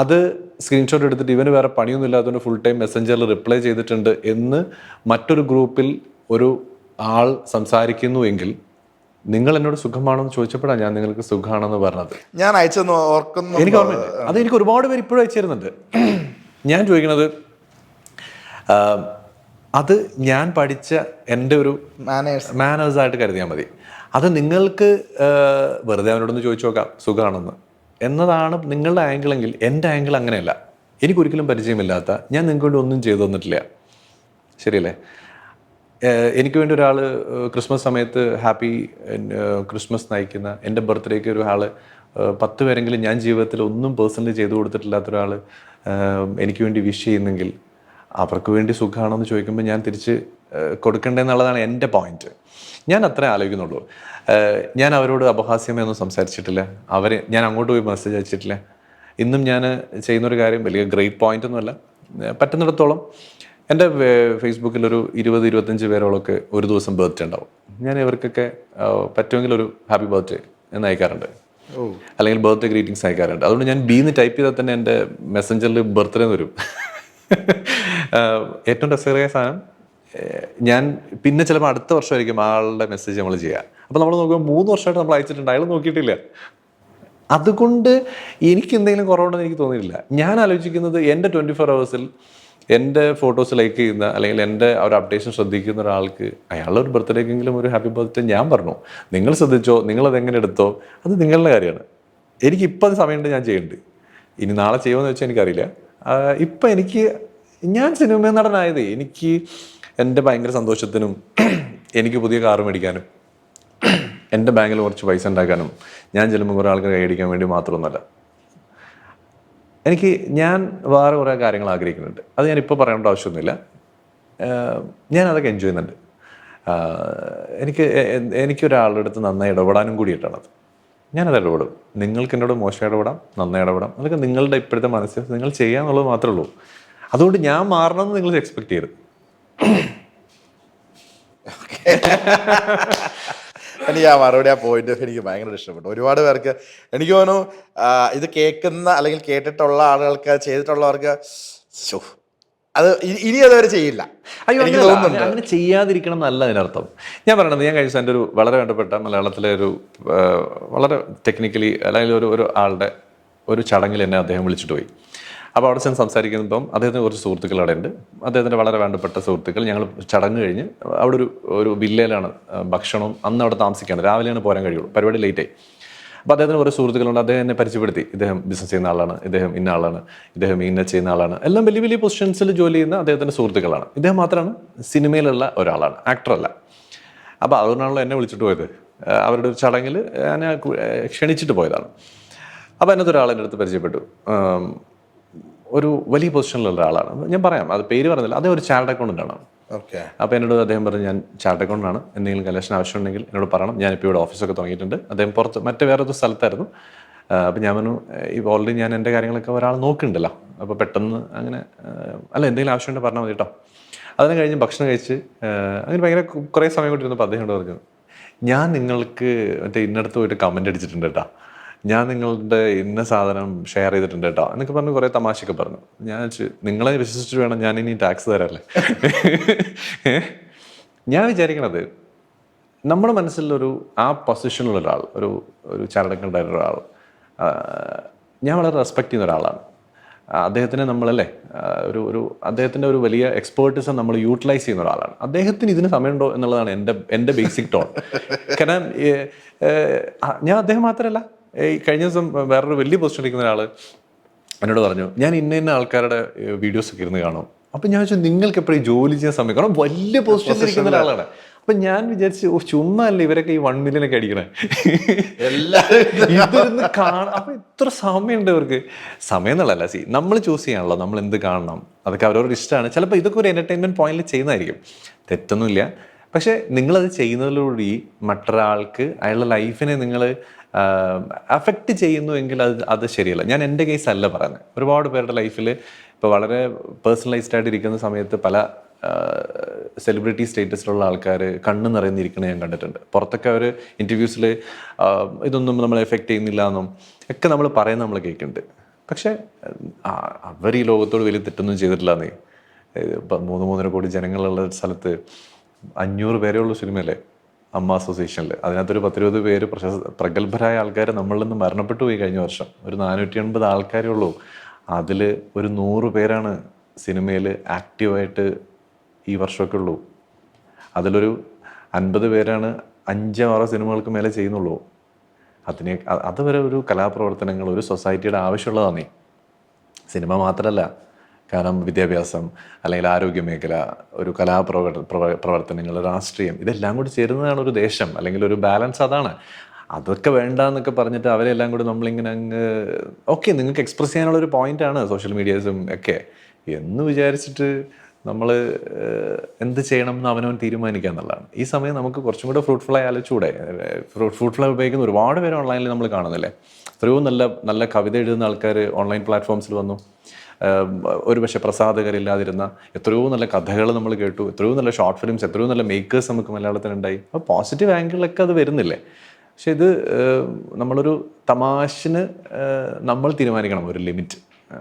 അത് സ്ക്രീൻഷോട്ട് എടുത്തിട്ട് ഇവന് വേറെ പണിയൊന്നും ഇല്ലാത്തതുകൊണ്ട് ഫുൾ ടൈം മെസ്സഞ്ചറിൽ റിപ്ലൈ ചെയ്തിട്ടുണ്ട് എന്ന് മറ്റൊരു ഗ്രൂപ്പിൽ ഒരു ആൾ സംസാരിക്കുന്നു എങ്കിൽ നിങ്ങൾ എന്നോട് സുഖമാണോ എന്ന് ചോദിച്ചപ്പോഴാണ് ഞാൻ നിങ്ങൾക്ക് സുഖമാണെന്ന് പറഞ്ഞത്. ഞാൻ അയച്ചെന്ന് ഓർക്കുന്നു. എനിക്ക് ഓർമ്മ അത് എനിക്ക് ഒരുപാട് പേര് ഇപ്പോഴും അയച്ചിരുന്നുണ്ട് ഞാൻ ചോദിക്കുന്നത് അത് ഞാൻ പഠിച്ച എന്റെ ഒരു മാനേഴ്സ് മാനേഴ്സ് ആയിട്ട് കരുതിയാൽ മതി. അത് നിങ്ങൾക്ക് വെറുതെ അവനോടൊന്ന് ചോദിച്ചു നോക്കാം സുഖമാണെന്ന്. എന്നതാണ് നിങ്ങളുടെ ആംഗിളെങ്കിൽ എന്റെ ആംഗിൾ അങ്ങനെയല്ല. എനിക്കൊരിക്കലും പരിചയമില്ലാത്ത ഞാൻ നിങ്ങൾക്ക് വേണ്ടി ഒന്നും ചെയ്തു തന്നിട്ടില്ല. ശരിയല്ലേ? എനിക്ക് വേണ്ടി ഒരാൾ ക്രിസ്മസ് സമയത്ത് ഹാപ്പി ക്രിസ്മസ് നയിക്കുന്ന എന്റെ ബർത്ത്ഡേക്ക് ഒരാൾ പത്ത് പേരെങ്കിലും ഞാൻ ജീവിതത്തിൽ ഒന്നും പേഴ്സണലി ചെയ്തു കൊടുത്തിട്ടില്ലാത്ത ഒരാൾ എനിക്ക് വേണ്ടി വിഷ് ചെയ്യുന്നെങ്കിൽ അവർക്ക് വേണ്ടി സുഖമാണോ എന്ന് ചോദിക്കുമ്പോൾ ഞാൻ തിരിച്ച് ഏഹ് കൊടുക്കണ്ടെന്നുള്ളതാണ് എന്റെ പോയിന്റ് ഞാൻ അത്രേ ആലോചിക്കുന്നുള്ളൂ. ഞാൻ അവരോട് അപഹാസ്യമൊന്നും സംസാരിച്ചിട്ടില്ല. അവരെ ഞാൻ അങ്ങോട്ട് പോയി മെസ്സേജ് അയച്ചിട്ടില്ല. ഇന്നും ഞാൻ ചെയ്യുന്നൊരു കാര്യം വലിയ ഗ്രേറ്റ് പോയിന്റ് ഒന്നുമല്ല. പറ്റുന്നിടത്തോളം എന്റെ ഫേസ്ബുക്കിൽ ഒരു ഇരുപത് ഇരുപത്തഞ്ച് പേരോളൊക്കെ ഒരു ദിവസം ബർത്ത്ഡേ ഉണ്ടാവും. ഞാൻ ഇവർക്കൊക്കെ പറ്റുമെങ്കിൽ ഒരു ഹാപ്പി ബർത്ത്ഡേ എന്ന് അയക്കാറുണ്ട് അല്ലെങ്കിൽ ബർത്ത്ഡേ ഗ്രീറ്റിംഗ്സ് അയക്കാറുണ്ട്. അതുകൊണ്ട് ഞാൻ ബീന്ന് ടൈപ്പ് ചെയ്താൽ തന്നെ എന്റെ മെസ്സഞ്ചറിൽ ബർത്ത്ഡേ എന്ന് വരും. ഏറ്റവും രസകരമായ സാധനം ഞാൻ പിന്നെ ചിലപ്പോൾ അടുത്ത വർഷമായിരിക്കും ആളുടെ മെസ്സേജ് നമ്മൾ ചെയ്യുക. അപ്പോൾ നമ്മൾ നോക്കുമ്പോൾ മൂന്ന് വർഷമായിട്ട് നമ്മൾ അയച്ചിട്ടുണ്ട് അയാൾ നോക്കിയിട്ടില്ല. അതുകൊണ്ട് എനിക്ക് എന്തെങ്കിലും കുറവുണ്ടെന്ന് എനിക്ക് തോന്നിയില്ല ഞാൻ ആലോചിക്കുന്നത് എന്റെ ട്വന്റി ഫോർ അവേഴ്സിൽ എന്റെ ഫോട്ടോസ് ലൈക്ക് ചെയ്യുന്ന അല്ലെങ്കിൽ എന്റെ ഒരു അപ്ഡേഷൻ ശ്രദ്ധിക്കുന്ന ഒരാൾക്ക് അയാളുടെ ഒരു ബർത്ത്ഡേക്കെങ്കിലും ഒരു ഹാപ്പി ബർത്ത്ഡേ ഞാൻ പറഞ്ഞു. നിങ്ങൾ ശ്രദ്ധിച്ചോ നിങ്ങളത് എങ്ങനെ എടുത്തോ അത് നിങ്ങളുടെ കാര്യമാണ്. എനിക്ക് ഇപ്പം സമയമുണ്ട് ഞാൻ ചെയ്യുന്നുണ്ട് ഇനി നാളെ ചെയ്യുമെന്ന് വെച്ചാൽ എനിക്കറിയില്ല. ഇപ്പം എനിക്ക് ഞാൻ സിനിമ നടനായത്. എനിക്ക് എന്റെ ഭയങ്കര സന്തോഷത്തിനും എനിക്ക് പുതിയ കാറ് മേടിക്കാനും എന്റെ ബാങ്കിൽ കുറച്ച് പൈസ ഉണ്ടാക്കാനും ഞാൻ ചെല്ലുമ്പോൾ കുറേ ആൾക്കാർ കൈയടിക്കാൻ വേണ്ടി മാത്രമൊന്നുമല്ല. എനിക്ക് ഞാൻ വേറെ കുറേ കാര്യങ്ങൾ ആഗ്രഹിക്കുന്നുണ്ട്. അത് ഞാൻ ഇപ്പോൾ പറയേണ്ട ആവശ്യമൊന്നുമില്ല. ഞാൻ അതൊക്കെ എൻജോയ് ചെയ്യുന്നുണ്ട്. എനിക്ക് എനിക്കൊരാളുടെ അടുത്ത് നന്നായി ഇടപെടാനും കൂടിയിട്ടാണത്. ഞാനത് ഇടപെടും. നിങ്ങൾക്ക് എന്നോട് മോശം ഇടപെടാം നന്നായി ഇടപെടാം. അതൊക്കെ നിങ്ങളുടെ ഇപ്പോഴത്തെ മനസ്സിൽ നിങ്ങൾ ചെയ്യാന്നുള്ളത് മാത്രമേ ഉള്ളൂ. അതുകൊണ്ട് ഞാൻ മാറണമെന്ന് നിങ്ങൾ എക്സ്പെക്ട് ചെയ്യരുത്. എനിക്ക് ആ മറുപടി ആ പോയിന്റ് എനിക്ക് ഭയങ്കര ഇഷ്ടപ്പെട്ടു. ഒരുപാട് പേർക്ക് എനിക്ക് തോന്നുന്നു ഇത് കേൾക്കുന്ന അല്ലെങ്കിൽ കേട്ടിട്ടുള്ള ആളുകൾക്ക് ചെയ്തിട്ടുള്ളവർക്ക് അത് ഇനി അതവർ ചെയ്യില്ല. അയ്യോ. തോന്നുന്നുണ്ട്. അങ്ങനെ ചെയ്യാതിരിക്കണം എന്നല്ല അതിനർത്ഥം ഞാൻ പറയണത് ഞാൻ കഴിച്ച എന്റെ ഒരു വളരെ വേണ്ടപ്പെട്ട മലയാളത്തിലെ ഒരു വളരെ ടെക്നിക്കലി അല്ലെങ്കിൽ ഒരു ഒരു ആളുടെ ഒരു ചടങ്ങിൽ എന്നെ അദ്ദേഹം വിളിച്ചിട്ട് പോയി. അപ്പോൾ അവിടെ ചെന്ന് സംസാരിക്കുമ്പം അദ്ദേഹത്തിന് കുറച്ച് സുഹൃത്തുക്കൾ അവിടെ ഉണ്ട്. അദ്ദേഹത്തിന്റെ വളരെ വേണ്ടപ്പെട്ട സുഹൃത്തുക്കൾ. ഞങ്ങൾ ചടങ്ങ് കഴിഞ്ഞ് അവിടെ ഒരു ഒരു വില്ലയിലാണ് ഭക്ഷണം അന്ന് അവിടെ താമസിക്കുകയാണ്. രാവിലെയാണ് പോരാൻ കഴിയുള്ളൂ. പരിപാടി ലേറ്റായി അപ്പോൾ അദ്ദേഹത്തിന് കുറേ സുഹൃത്തുക്കളുണ്ട്. അദ്ദേഹം എന്നെ പരിചയപ്പെടുത്തി. ഇദ്ദേഹം ബിസിനസ് ചെയ്യുന്ന ആളാണ്. ഇദ്ദേഹം ഇന്ന ആളാണ്. ഇദ്ദേഹം ഇന്ന ചെയ്യുന്ന ആളാണ്. എല്ലാം വലിയ വലിയ പൊസിഷൻസിൽ ജോലി ചെയ്യുന്ന അദ്ദേഹത്തിന്റെ സുഹൃത്തുക്കളാണ്. ഇദ്ദേഹം മാത്രമാണ് സിനിമയിലുള്ള ഒരാളാണ്. ആക്ടറല്ല അപ്പോൾ അതുകൊണ്ടാണല്ലോ എന്നെ വിളിച്ചിട്ട് പോയത്. അവരുടെ ഒരു ചടങ്ങിൽ ഞാൻ ക്ഷണിച്ചിട്ട് പോയതാണ്. അപ്പോൾ എന്നത്തെ ഒരാൾ അടുത്ത് പരിചയപ്പെട്ടു. ഒരു വലിയ പൊസിഷനിലുള്ള ഒരാളാണ്. ഞാൻ പറയാം അത് പേര് പറഞ്ഞില്ല. അതേ ഒരു ചാർട്ട് അക്കൗണ്ടന്റാണ് ഓക്കെ അപ്പോൾ എന്നോട് അദ്ദേഹം പറഞ്ഞു ഞാൻ ചാർട്ട് അക്കൗണ്ടാണ് എന്തെങ്കിലും കലക്ഷൻ ആവശ്യമുണ്ടെങ്കിൽ എന്നോട് പറയണം. ഞാനിപ്പോൾ ഇവിടെ ഓഫീസൊക്കെ തുടങ്ങിയിട്ടുണ്ട്. അദ്ദേഹം പുറത്ത് മറ്റേ വേറൊരു സ്ഥലത്തായിരുന്നു. അപ്പോൾ ഞാൻ പറഞ്ഞു ഈ ഓൾറെഡി ഞാൻ എന്റെ കാര്യങ്ങളൊക്കെ ഒരാൾ നോക്കുന്നുണ്ടല്ലോ. അപ്പോൾ പെട്ടെന്ന് അങ്ങനെ അല്ല എന്തെങ്കിലും ആവശ്യമുണ്ടെങ്കിൽ പറഞ്ഞാൽ മതി കേട്ടോ അതിന് കഴിഞ്ഞ് ഭക്ഷണം കഴിച്ച് അങ്ങനെ ഭയങ്കര കുറേ സമയം കൊണ്ടിരുന്നപ്പോൾ അദ്ദേഹം പറഞ്ഞു ഞാൻ നിങ്ങൾക്ക് മറ്റേ ഇന്നടത്ത് പോയിട്ട് കമന്റ് അടിച്ചിട്ടുണ്ട് കേട്ടോ ഞാൻ നിങ്ങളുടെ ഇന്ന സാധനം ഷെയർ ചെയ്തിട്ടുണ്ട് കേട്ടോ. എന്നൊക്കെ പറഞ്ഞ് കുറേ തമാശയൊക്കെ പറഞ്ഞു. ഞാൻ നിങ്ങളെ വിശ്വസിച്ചിട്ട് വേണം ഞാൻ ഇനി ടാക്സ് തരാല്ലേ? ഞാൻ വിചാരിക്കണത് നമ്മുടെ മനസ്സിലൊരു ആ പൊസിഷനിലുള്ള ഒരാൾ ഒരു ഒരു ചരടങ്ങളുടെ ഒരാൾ ഞാൻ വളരെ റെസ്പെക്ട് ചെയ്യുന്ന ഒരാളാണ്. അദ്ദേഹത്തിനെ നമ്മളല്ലേ ഒരു ഒരു അദ്ദേഹത്തിന്റെ ഒരു വലിയ എക്സ്പേർട്ടിസം നമ്മൾ യൂട്ടിലൈസ് ചെയ്യുന്ന ഒരാളാണ്. അദ്ദേഹത്തിന് ഇതിന് സമയമുണ്ടോ എന്നുള്ളതാണ് എന്റെ എന്റെ ബേസിക് ടോൺ കാരണം ഞാൻ അദ്ദേഹം മാത്രമല്ല ഈ കഴിഞ്ഞ ദിവസം വേറൊരു വലിയ പൊസിഷൻ ഇരിക്കുന്ന ഒരാൾ എന്നോട് പറഞ്ഞു ഞാൻ ഇന്ന ഇന്ന ആൾക്കാരുടെ വീഡിയോസ് ഒക്കെ ഇരുന്ന് കാണും. അപ്പൊ ഞാൻ വെച്ചാൽ നിങ്ങൾക്ക് എപ്പോഴും ജോലി ചെയ്യാൻ സമയം കാരണം വലിയ പൊസിഷൻ ഇരിക്കുന്ന ഒരാളാണ്. അപ്പൊ ഞാൻ വിചാരിച്ചു ഓ ചുമ്മാ അല്ലേ ഇവരൊക്കെ ഈ വൺ മില്യൺ ഒക്കെ അടിക്കണേ? ഇതിരുന്ന് കാണാം അപ്പൊ ഇത്ര സമയമുണ്ട് ഇവർക്ക്. സമയം എന്നുള്ളതല്ല സി നമ്മൾ ചൂസ് ചെയ്യാണല്ലോ നമ്മൾ എന്ത് കാണണം അതൊക്കെ അവരവരുടെ ഇഷ്ടമാണ്. ചിലപ്പോൾ ഇതൊക്കെ ഒരു എന്റർടൈൻമെന്റ് പോയിന്റിൽ ചെയ്യുന്നതായിരിക്കും. തെറ്റൊന്നുമില്ല. പക്ഷെ നിങ്ങളത് ചെയ്യുന്നതിലൂടെ മറ്റൊരാൾക്ക് അയാളുടെ ലൈഫിനെ നിങ്ങൾ അഫക്റ്റ് ചെയ്യുന്നു എങ്കിൽ അത് അത് ശരിയല്ല. ഞാൻ എന്റെ കേസ് അല്ല പറയുന്നത്. ഒരുപാട് പേരുടെ ലൈഫിൽ ഇപ്പോൾ വളരെ പേഴ്സണലൈസ്ഡ് ആയിട്ട് ഇരിക്കുന്ന സമയത്ത് പല സെലിബ്രിറ്റി സ്റ്റേറ്റസിലുള്ള ആൾക്കാർ കണ്ണ് നിറയുന്നിരിക്കണ ഞാൻ കണ്ടിട്ടുണ്ട്. പുറത്തൊക്കെ അവർ ഇന്റർവ്യൂസിൽ ഇതൊന്നും നമ്മളെ എഫക്റ്റ് ചെയ്യുന്നില്ല എന്നും ഒക്കെ നമ്മൾ പറയുന്നത് നമ്മൾ കേൾക്കുന്നുണ്ട്. പക്ഷേ അവർ ഈ ലോകത്തോട് വലിയ തെറ്റൊന്നും ചെയ്തിട്ടില്ലെന്നേ ഇപ്പം മൂന്ന് മൂന്നര കോടി ജനങ്ങളുള്ള സ്ഥലത്ത് അഞ്ഞൂറ് പേരെയുള്ള സിനിമയല്ലേ അമ്മ അസോസിയേഷനിൽ അതിനകത്തൊരു പത്തിരുപത് പേര് പ്രശസ്ത പ്രഗത്ഭരായ ആൾക്കാർ നമ്മളിൽ നിന്ന് മരണപ്പെട്ടു പോയി കഴിഞ്ഞ വർഷം. ഒരു നാനൂറ്റി എൺപത് ആൾക്കാരേ ഉള്ളൂ. അതിൽ ഒരു നൂറ് പേരാണ് സിനിമയിൽ ആക്റ്റീവായിട്ട് ഈ വർഷമൊക്കെ ഉള്ളൂ. അതിലൊരു അൻപത് പേരാണ് അഞ്ചോ ആറോ സിനിമകൾക്ക് മേലെ ചെയ്യുന്നുള്ളൂ. അതിനെ അതുവരെ ഒരു കലാപ്രവർത്തനങ്ങൾ ഒരു സൊസൈറ്റിയുടെ ആവശ്യമുള്ളതാണേ സിനിമ മാത്രമല്ല കാരണം വിദ്യാഭ്യാസം അല്ലെങ്കിൽ ആരോഗ്യ മേഖല ഒരു കലാപ്രവർ പ്രവ- പ്രവർത്തനങ്ങൾ രാഷ്ട്രീയം ഇതെല്ലാം കൂടി ചേരുന്നതാണ് ഒരു ദേശം അല്ലെങ്കിൽ ഒരു ബാലൻസ് അതാണ്. അതൊക്കെ വേണ്ട എന്നൊക്കെ പറഞ്ഞിട്ട് അവരെല്ലാം കൂടി നമ്മളിങ്ങനെ അങ്ങ് ഓക്കെ നിങ്ങൾക്ക് എക്സ്പ്രസ് ചെയ്യാനുള്ള ഒരു പോയിന്റ് ആണ് സോഷ്യൽ മീഡിയാസും ഒക്കെ. എന്ന് വിചാരിച്ചിട്ട് നമ്മൾ എന്ത് ചെയ്യണം എന്ന് അവനവൻ തീരുമാനിക്കുക എന്നുള്ളതാണ്. ഈ സമയം നമുക്ക് കുറച്ചും കൂടെ ഫ്രൂട്ട്ഫുള്ളായി ആലോചിച്ചൂടെ ഫ്രൂട്ട്ഫുള്ളായി ഉപയോഗിക്കുന്ന ഒരുപാട് പേര് ഓൺലൈനിൽ നമ്മൾ കാണുന്നില്ലേ? എത്രയോ നല്ല നല്ല കവിത എഴുതുന്ന ആൾക്കാർ ഓൺലൈൻ പ്ലാറ്റ്ഫോംസിൽ വന്നു. ആഹ് ഒരു പ്രസാധകരില്ലാതിരുന്ന എത്രയോ നല്ല കഥകൾ നമ്മൾ കേട്ടു എത്രയോ നല്ല ഷോർട്ട് ഫിലിംസ് എത്രയോ നല്ല മേക്കേഴ്സ് നമുക്ക് മലയാളത്തിനുണ്ടായി അപ്പോൾ പോസിറ്റീവ് ആംഗിളിലൊക്കെ അത് വരുന്നില്ലേ? പക്ഷെ ഇത് നമ്മളൊരു തമാശന് നമ്മൾ തീരുമാനിക്കണം ഒരു ലിമിറ്റ്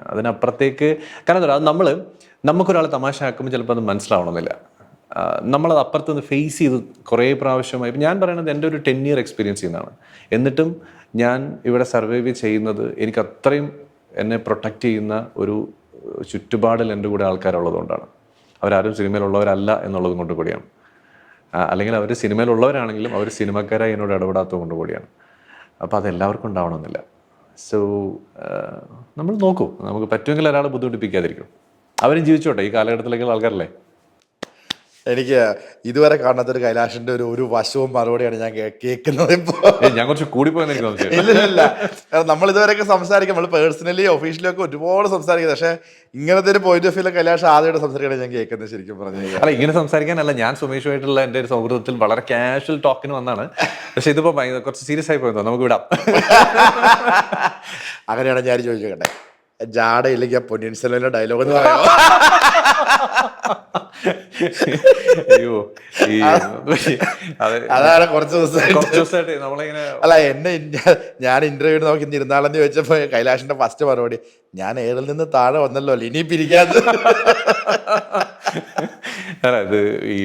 അതിനപ്പുറത്തേക്ക് കാരണം അത് നമ്മൾ നമുക്കൊരാളെ തമാശ ആക്കുമ്പോൾ ചിലപ്പോൾ അത് മനസ്സിലാവണമെന്നില്ല. നമ്മളത് അപ്പുറത്ത് നിന്ന് ഫേസ് ചെയ്ത് കുറേ പ്രാവശ്യമായി ഞാൻ പറയുന്നത് എന്റെ ഒരു ടെൻ ഇയർ എക്സ്പീരിയൻസ് ചെയ്യുന്നതാണ് എന്നിട്ടും ഞാൻ ഇവിടെ സർവൈവ് ചെയ്യുന്നത് എനിക്ക് അത്രയും എന്നെ പ്രൊട്ടക്റ്റ് ചെയ്യുന്ന ഒരു ചുറ്റുപാടിൽ എന്റെ കൂടെ ആൾക്കാരുള്ളതുകൊണ്ടാണ്. അവരാരും സിനിമയിലുള്ളവരല്ല എന്നുള്ളത് കൊണ്ട് കൂടിയാണ്. അല്ലെങ്കിൽ അവർ സിനിമയിലുള്ളവരാണെങ്കിലും അവർ സിനിമക്കാരായി എന്നോട് ഇടപെടാത്തത് കൊണ്ട് കൂടിയാണ്. അപ്പോൾ അതെല്ലാവർക്കും ഉണ്ടാവണമെന്നില്ല. സോ നമ്മൾ നോക്കൂ. നമുക്ക് പറ്റുമെങ്കിൽ ഒരാളെ ബുദ്ധിമുട്ടിപ്പിക്കാതിരിക്കും. അവരും ജീവിച്ചോട്ടെ. ഈ കാലഘട്ടത്തിലേക്കുള്ള ആൾക്കാരല്ലേ? എനിക്ക് ഇതുവരെ കാണാത്തൊരു കൈലാഷിന്റെ ഒരു ഒരു വശവും മറുപടിയാണ് ഞാൻ കേൾക്കുന്നത് ഇപ്പോൾ ഞാൻ കുറച്ച് കൂടിപ്പോയെന്ന് എനിക്ക് തോന്നുന്നു. ഇല്ല ഇല്ല, നമ്മൾ ഇതുവരെയൊക്കെ സംസാരിക്കും. നമ്മൾ പേഴ്സണലി ഓഫീഷ്യലി ഒക്കെ ഒരുപാട് സംസാരിക്കുന്നത് പക്ഷേ ഇങ്ങനത്തെ ഒരു പോയിന്റ് ഓഫ് വ്യൂ കൈലാഷ് ആദ്യമായിട്ട് സംസാരിക്കണം ഞാൻ കേൾക്കുന്നത് ശരിക്കും പറഞ്ഞു അല്ല ഇങ്ങനെ സംസാരിക്കാനല്ല. ഞാൻ സുമേഷുമായിട്ടുള്ള എന്റെ ഒരു സൗഹൃദത്തിൽ വളരെ കാഷ്വൽ ടോക്കിന് വന്നാണ്. പക്ഷെ ഇതിപ്പോ കുറച്ച് സീരിയസ് ആയി പോയതോ നമുക്ക് വിടാം. അങ്ങനെയാണ് ഞാൻ ചോദിച്ചോട്ടെ ജാടയില്ലെങ്കിൽ ആ പൊന്നിയൻ സെൽവന്റെ ഡയലോഗ് എന്ന് പറയാം അയ്യോ ഈ അത് അതാണ് കുറച്ച് ദിവസം കുറച്ച് ദിവസമായിട്ട് നമ്മളിങ്ങനെ അല്ല എന്നെ ഇന്ന- ഞാൻ ഇന്റർവ്യൂ നോക്കി ഇന്ന് ഇരുന്നാളെന്ന് ചോദിച്ചപ്പോ കൈലാഷിന്റെ ഫസ്റ്റ് മറുപടി ഞാൻ ഏതിൽ നിന്ന് താഴെ വന്നല്ലോ ഇനി പിരിക്കാതെ അല്ല ഇത് ഈ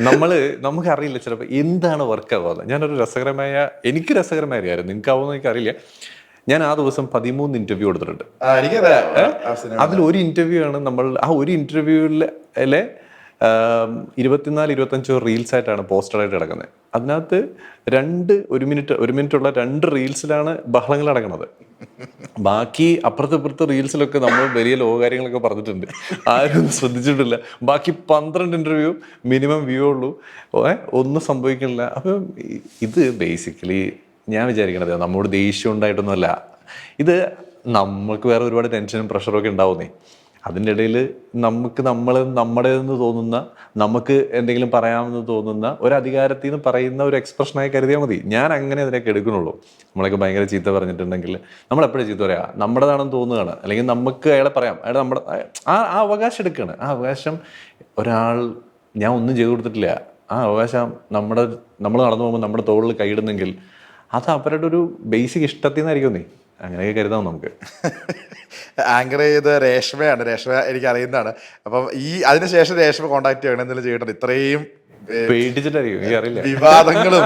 നമ്മൾ നമുക്കറിയില്ല ചിലപ്പോൾ എന്താണ് വർക്ക് ആവാതെ ഞാനൊരു രസകരമായ എനിക്ക് രസകരമായ കാര്യമായിരുന്നു എനിക്ക് എനിക്കറിയില്ല. ഞാൻ ആ ദിവസം പതിമൂന്ന് ഇന്റർവ്യൂ കൊടുത്തിട്ടുണ്ട്. അതിൽ ഒരു ഇന്റർവ്യൂ ആണ് നമ്മൾ ആ ഒരു ഇന്റർവ്യൂവിലെ ഇരുപത്തിനാല് ഇരുപത്തഞ്ചോ റീൽസ് ആയിട്ടാണ് പോസ്റ്ററായിട്ട് കിടക്കുന്നത്. അതിനകത്ത് രണ്ട് ഒരു മിനിറ്റ് ഒരു മിനിറ്റ് ഉള്ള രണ്ട് റീൽസിലാണ് ബഹളങ്ങൾ അടങ്ങുന്നത്. ബാക്കി അപ്പുറത്ത് ഇപ്പുറത്ത് റീൽസിലൊക്കെ നമ്മൾ വലിയ ലോകകാര്യങ്ങളൊക്കെ പറഞ്ഞിട്ടുണ്ട്. ആരും ശ്രദ്ധിച്ചിട്ടില്ല. ബാക്കി പന്ത്രണ്ട് ഇന്റർവ്യൂ മിനിമം വ്യൂ ഉള്ളൂ. ഒന്നും സംഭവിക്കണില്ല അപ്പം ഇത് ബേസിക്കലി ഞാൻ വിചാരിക്കണത് നമ്മോട് ദേഷ്യം ഉണ്ടായിട്ടൊന്നുമല്ല. ഇത് നമുക്ക് വേറെ ഒരുപാട് ടെൻഷനും പ്രഷറും ഒക്കെ ഉണ്ടാവുന്നേ. അതിന്റെ ഇടയിൽ നമുക്ക് നമ്മൾ നമ്മുടേതെന്ന് തോന്നുന്ന നമുക്ക് എന്തെങ്കിലും പറയാമെന്ന് തോന്നുന്ന ഒരു അധികാരത്തിൽ നിന്ന് പറയുന്ന ഒരു എക്സ്പ്രഷനായി കരുതിയാൽ മതി. ഞാൻ അങ്ങനെ അതിനൊക്കെ എടുക്കണുള്ളൂ നമ്മളൊക്കെ ഭയങ്കര ചീത്ത പറഞ്ഞിട്ടുണ്ടെങ്കിൽ നമ്മൾ എപ്പോഴും ചീത്ത പറയാ? നമ്മുടേതാണെന്ന് തോന്നുകയാണ്. അല്ലെങ്കിൽ നമുക്ക് അയാളെ പറയാം. അയാൾ നമ്മുടെ ആ ആ അവകാശം എടുക്കുകയാണ്. ആ അവകാശം ഒരാൾ ഞാൻ ഒന്നും ചെയ്തു കൊടുത്തിട്ടില്ല. ആ അവകാശം നമ്മുടെ നമ്മൾ നടന്നു പോകുമ്പോൾ നമ്മുടെ തോളിൽ കൈയിടുന്നെങ്കിൽ അത് അവരുടെ ഒരു ബേസിക് ഇഷ്ടത്തിൽ നിന്നായിരിക്കും നീ. അങ്ങനെയൊക്കെ കരുതാം നമുക്ക്. ആങ്കർ ചെയ്ത രേഷ്മയാണ്. രേഷ്മ എനിക്ക് അറിയുന്നതാണ്. അപ്പം ഈ അതിനുശേഷം രേഷ്മ കോണ്ടാക്ട് ചെയ്യണം എന്തെങ്കിലും ചെയ്യണം ഇത്രയും പേടിച്ചിട്ടായിരിക്കും. എനിക്ക് അറിയില്ല. വിവാദങ്ങളും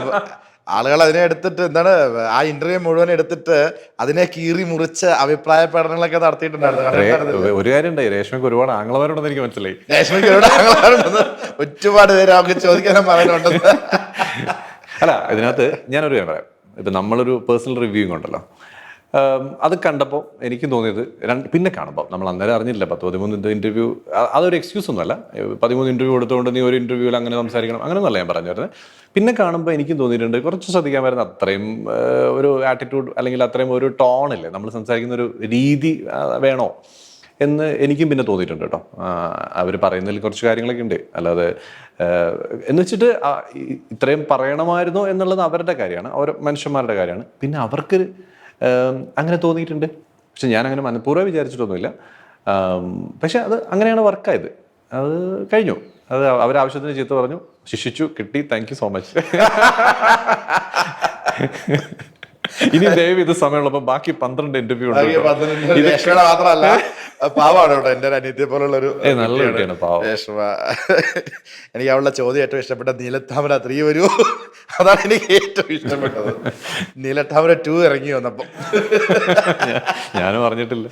ആളുകൾ അതിനെ എടുത്തിട്ട് എന്താണ് ആ ഇന്റർവ്യൂ മുഴുവൻ എടുത്തിട്ട് അതിനെ കീറി മുറിച്ച് അഭിപ്രായ പഠനങ്ങളൊക്കെ നടത്തിയിട്ടുണ്ടായിരുന്നു. ഒരു കാര്യം ഉണ്ടായി. രേഷ്മയ്ക്ക് ഒരുപാട് ആംഗ്ലമാരുണ്ടെന്ന് എനിക്ക് മനസ്സിലായി. രേഷ്മയ്ക്ക് ഒരുപാട് ആംഗ്ലമാരുണ്ടെന്ന് ഒരുപാട് പേര് അവർക്ക് ചോദിക്കാനും പറയാനുണ്ടെന്ന്. അല്ല ഇതിനകത്ത് ഞാനൊരു കാര്യം പറയാം. ഇപ്പം നമ്മളൊരു പേഴ്സണൽ റിവ്യൂ ഉണ്ടല്ലോ. അത് കണ്ടപ്പോൾ എനിക്ക് തോന്നിയത് രണ്ട് പിന്നെ കാണുമ്പോൾ നമ്മൾ അന്നേരം അറിഞ്ഞില്ല. പത്ത് പതിമൂന്ന് ഇന്റർവ്യൂ അതൊരു എക്സ്ക്യൂസ് ഒന്നുമല്ല പതിമൂന്ന് ഇന്റർവ്യൂ കൊടുത്തുകൊണ്ട് നീ ഒരു ഇന്റർവ്യൂവിൽ അങ്ങനെ സംസാരിക്കണം അങ്ങനെ ഒന്നല്ല ഞാൻ പറഞ്ഞു വരുന്നത് പിന്നെ കാണുമ്പോൾ എനിക്കും തോന്നിയിട്ടുണ്ട് കുറച്ച് ശ്രദ്ധിക്കാൻ വരുന്ന അത്രയും ഒരു ആറ്റിറ്റ്യൂഡ് അല്ലെങ്കിൽ അത്രയും ഒരു ടോണില്ലേ നമ്മൾ സംസാരിക്കുന്ന ഒരു രീതി വേണോ? എന്ന് എനിക്കും പിന്നെ തോന്നിയിട്ടുണ്ട് കേട്ടോ. അവർ പറയുന്നതിൽ കുറച്ച് കാര്യങ്ങളൊക്കെ ഉണ്ട്. അല്ലാതെ എന്ന് വെച്ചിട്ട് ഇത്രയും പറയണമായിരുന്നോ എന്നുള്ളത് അവരുടെ കാര്യമാണ് അവർ മനുഷ്യന്മാരുടെ കാര്യമാണ്. പിന്നെ അവർക്ക് അങ്ങനെ തോന്നിയിട്ടുണ്ട്. പക്ഷെ ഞാൻ അങ്ങനെ മനഃപൂർവം വിചാരിച്ചിട്ടൊന്നുമില്ല. പക്ഷെ അത് അങ്ങനെയാണ് വർക്കായത്. അത് കഴിഞ്ഞു. അത് അവരാവശ്യത്തിന് ചീത്ത പറഞ്ഞു. ശിക്ഷിച്ചു കിട്ടി. താങ്ക് യു സോ മച്ച് ഇനി ദയവ് ഇത് സമയമുള്ളപ്പോൾ ബാക്കി പന്ത്രണ്ട് ഇന്റർവ്യൂ മാത്രമല്ല പാവാണ് ഇവിടെ എന്റെ ഒരു അനിയത്തെ പോലുള്ള ഒരു നല്ല കുട്ടിയാണ്. പാവം. രേഷ്മ. എനിക്ക് അവളുടെ ചോദ്യം ഏറ്റവും ഇഷ്ടപ്പെട്ട നീലത്താമര ത്രീ വരൂ. അതാണ് എനിക്ക് ഏറ്റവും ഇഷ്ടപ്പെട്ടത്. നീലത്താമര ടു ഇറങ്ങി വന്നപ്പോൾ ഞാനും പറഞ്ഞിട്ടില്ല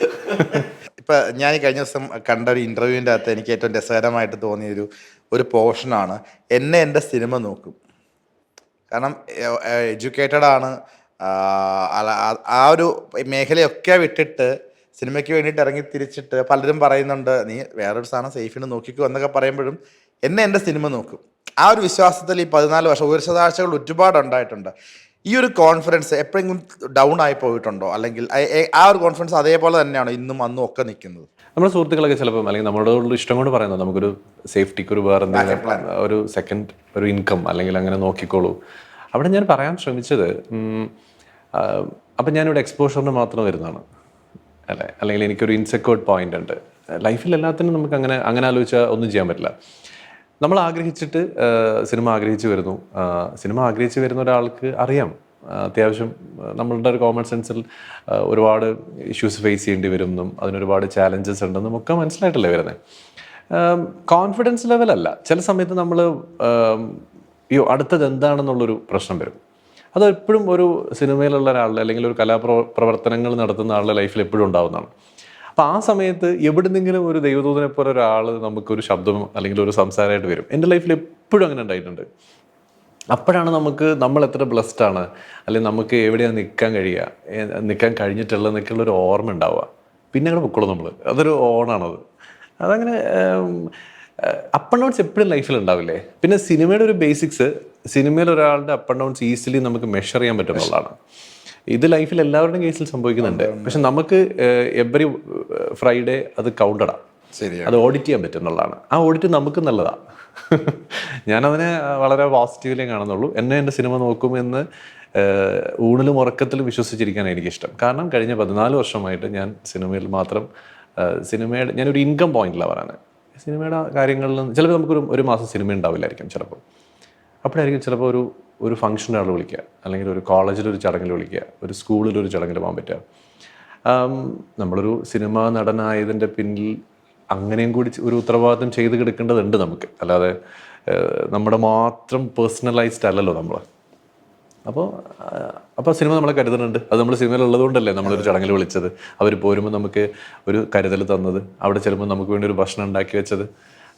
ഇപ്പൊ ഞാൻ കഴിഞ്ഞ ദിവസം കണ്ട ഒരു ഇന്റർവ്യൂവിന്റെ അകത്ത് എനിക്ക് ഏറ്റവും രസകരമായിട്ട് തോന്നിയൊരു ഒരു പോർഷനാണ് എന്നെ എന്റെ സിനിമ നോക്കും. കാരണം എഡ്യൂക്കേറ്റഡ് ആണ്. ആ, ഒരു മേഖലയൊക്കെ വിട്ടിട്ട് സിനിമയ്ക്ക് വേണ്ടിയിട്ട് ഇറങ്ങി തിരിച്ചിട്ട് പലരും പറയുന്നുണ്ട് നീ വേറൊരു സാധനം സേഫിന് നോക്കിക്കോ എന്നൊക്കെ പറയുമ്പോഴും എന്നെ എന്റെ സിനിമ നോക്കും. ആ ഒരു വിശ്വാസത്തിൽ ഈ പതിനാല് വർഷം ഉയർച്ചതാഴ്ചകൾ ഒരുപാട് ഉണ്ടായിട്ടുണ്ട്. ഈ ഒരു കോൺഫിഡൻസ് എപ്പോഴെങ്കിലും ഡൗൺ ആയി പോയിട്ടുണ്ടോ? അല്ലെങ്കിൽ ആ- ഒരു കോൺഫിഡൻസ് അതേപോലെ തന്നെയാണ് ഇന്നും അന്നും ഒക്കെ നിൽക്കുന്നത്? നമ്മുടെ സുഹൃത്തുക്കളൊക്കെ ചിലപ്പോൾ അല്ലെങ്കിൽ നമ്മളോടുള്ള ഇഷ്ടം കൊണ്ട് പറയുന്നത് നമുക്കൊരു സേഫ്റ്റിക്ക് ഒരു വേറെ എന്തെങ്കിലും ഒരു സെക്കൻഡ് ഒരു ഇൻകം അല്ലെങ്കിൽ അങ്ങനെ നോക്കിക്കോളൂ. അവിടെ ഞാൻ പറയാൻ ശ്രമിച്ചത് അപ്പം ഞാനിവിടെ എക്സ്പോഷറിന് മാത്രം വരുന്നതാണ്. അല്ലെ? അല്ലെങ്കിൽ എനിക്കൊരു ഇൻസെക്യൂർഡ് പോയിന്റ് ഉണ്ട്. ലൈഫിൽ എല്ലാത്തിനും നമുക്ക് അങ്ങനെ അങ്ങനെ ആലോചിച്ചാൽ ഒന്നും ചെയ്യാൻ പറ്റില്ല. നമ്മൾ ആഗ്രഹിച്ചിട്ട് സിനിമ ആഗ്രഹിച്ചു വരുന്നു. സിനിമ ആഗ്രഹിച്ചു വരുന്ന ഒരാൾക്ക് അറിയാം. അത്യാവശ്യം നമ്മളുടെ ഒരു കോമൺ സെൻസിൽ ഒരുപാട് ഇഷ്യൂസ് ഫേസ് ചെയ്യേണ്ടി വരുമെന്നും അതിനൊരുപാട് ചാലഞ്ചസ് ഉണ്ടെന്നും ഒക്കെ മനസ്സിലായിട്ടല്ലേ വരുന്നത് കോൺഫിഡൻസ് ലെവലല്ല ചില സമയത്ത് നമ്മൾ അയ്യോ അടുത്തത് എന്താണെന്നുള്ളൊരു പ്രശ്നം വരും. അത് എപ്പോഴും ഒരു സിനിമയിലുള്ള ഒരാളുടെ അല്ലെങ്കിൽ ഒരു കലാപ്രവ പ്രവർത്തനങ്ങൾ നടത്തുന്ന ആളുടെ ലൈഫിൽ എപ്പോഴും ഉണ്ടാവുന്നതാണ്. അപ്പോൾ ആ സമയത്ത് എവിടുന്നെങ്കിലും ഒരു ദൈവദൂതനെ പോലെ ഒരാൾ നമുക്കൊരു ശബ്ദം അല്ലെങ്കിൽ ഒരു സംസാരമായിട്ട് വരും. എന്റെ ലൈഫിൽ എപ്പോഴും അങ്ങനെ ഉണ്ടായിട്ടുണ്ട്. അപ്പോഴാണ് നമുക്ക് നമ്മൾ എത്ര ബ്ലെസ്ഡ് ആണ് അല്ലെങ്കിൽ നമുക്ക് എവിടെയാണ് നിൽക്കാൻ കഴിയുക നിൽക്കാൻ കഴിഞ്ഞിട്ടുള്ളതെന്നൊക്കെയുള്ള ഒരു ഓർമ്മ ഉണ്ടാവുക. പിന്നെ അങ്ങനെ പൊക്കോളൂ നമ്മൾ അതൊരു ഓണാണത്. അതങ്ങനെ അപ്പ് ആൻഡ് ഡൗൺസ് എപ്പോഴും ലൈഫിൽ ഉണ്ടാവില്ലേ? പിന്നെ സിനിമയുടെ ഒരു ബേസിക്സ് സിനിമയിൽ ഒരാളുടെ അപ്പ് ആൻഡ് ഡൗൺസ് ഈസിലി നമുക്ക് മെഷർ ചെയ്യാൻ പറ്റുന്നുള്ളതാണ് ഇത് ലൈഫിൽ എല്ലാവരുടെയും കേസിൽ സംഭവിക്കുന്നുണ്ട്. പക്ഷെ നമുക്ക് എവറി ഫ്രൈഡേ അത് കൗണ്ടഡാ ശരിയാണ്. അത് ഓഡിറ്റ് ചെയ്യാൻ പറ്റുന്നുള്ളതാണ്. ആ ഓഡിറ്റ് നമുക്ക് നല്ലതാണ് ഞാനതിനെ വളരെ പോസിറ്റീവ്ലേ കാണുന്നുള്ളൂ. എന്നെ എന്റെ സിനിമ നോക്കും എന്ന് ഊണിലും ഉറക്കത്തിലും വിശ്വസിച്ചിരിക്കാൻ എനിക്കിഷ്ടം. കാരണം കഴിഞ്ഞ പതിനാല് വർഷമായിട്ട് ഞാൻ സിനിമയിൽ മാത്രം സിനിമയുടെ ഞാനൊരു ഇൻകം പോയിന്റിലാണ് പറയുന്നത് സിനിമയുടെ കാര്യങ്ങളിൽ ചിലപ്പോൾ നമുക്കൊരു ഒരു മാസം സിനിമ ഉണ്ടാവില്ലായിരിക്കും ചിലപ്പോൾ. അപ്പോഴായിരിക്കും ചിലപ്പോൾ ഒരു ഒരു ഫംഗ്ഷൻ ആൾ വിളിക്കുക. അല്ലെങ്കിൽ ഒരു കോളേജിൽ ഒരു ചടങ്ങിൽ വിളിക്കുക. ഒരു സ്കൂളിൽ ഒരു ചടങ്ങിൽ പോകാൻ പറ്റുക. നമ്മളൊരു സിനിമാ നടനായതിന്റെ പിന്നിൽ അങ്ങനെയും കൂടി ഒരു ഉത്തരവാദിത്വം ചെയ്ത് കിടക്കേണ്ടതുണ്ട് നമുക്ക്. അല്ലാതെ നമ്മുടെ മാത്രം പേഴ്സണലൈസ്ഡ് അല്ലല്ലോ നമ്മൾ അപ്പോൾ അപ്പോൾ സിനിമ നമ്മളെ കരുതുന്നുണ്ട്. അത് നമ്മൾ സിനിമയിൽ ഉള്ളതുകൊണ്ടല്ലേ നമ്മളൊരു ചടങ്ങിൽ വിളിച്ചത്. അവർ പോരുമ്പോൾ നമുക്ക് ഒരു കരുതൽ തന്നത്. അവിടെ ചെല്ലുമ്പോൾ നമുക്ക് വേണ്ടി ഒരു ഭക്ഷണം ഉണ്ടാക്കി വെച്ചത്.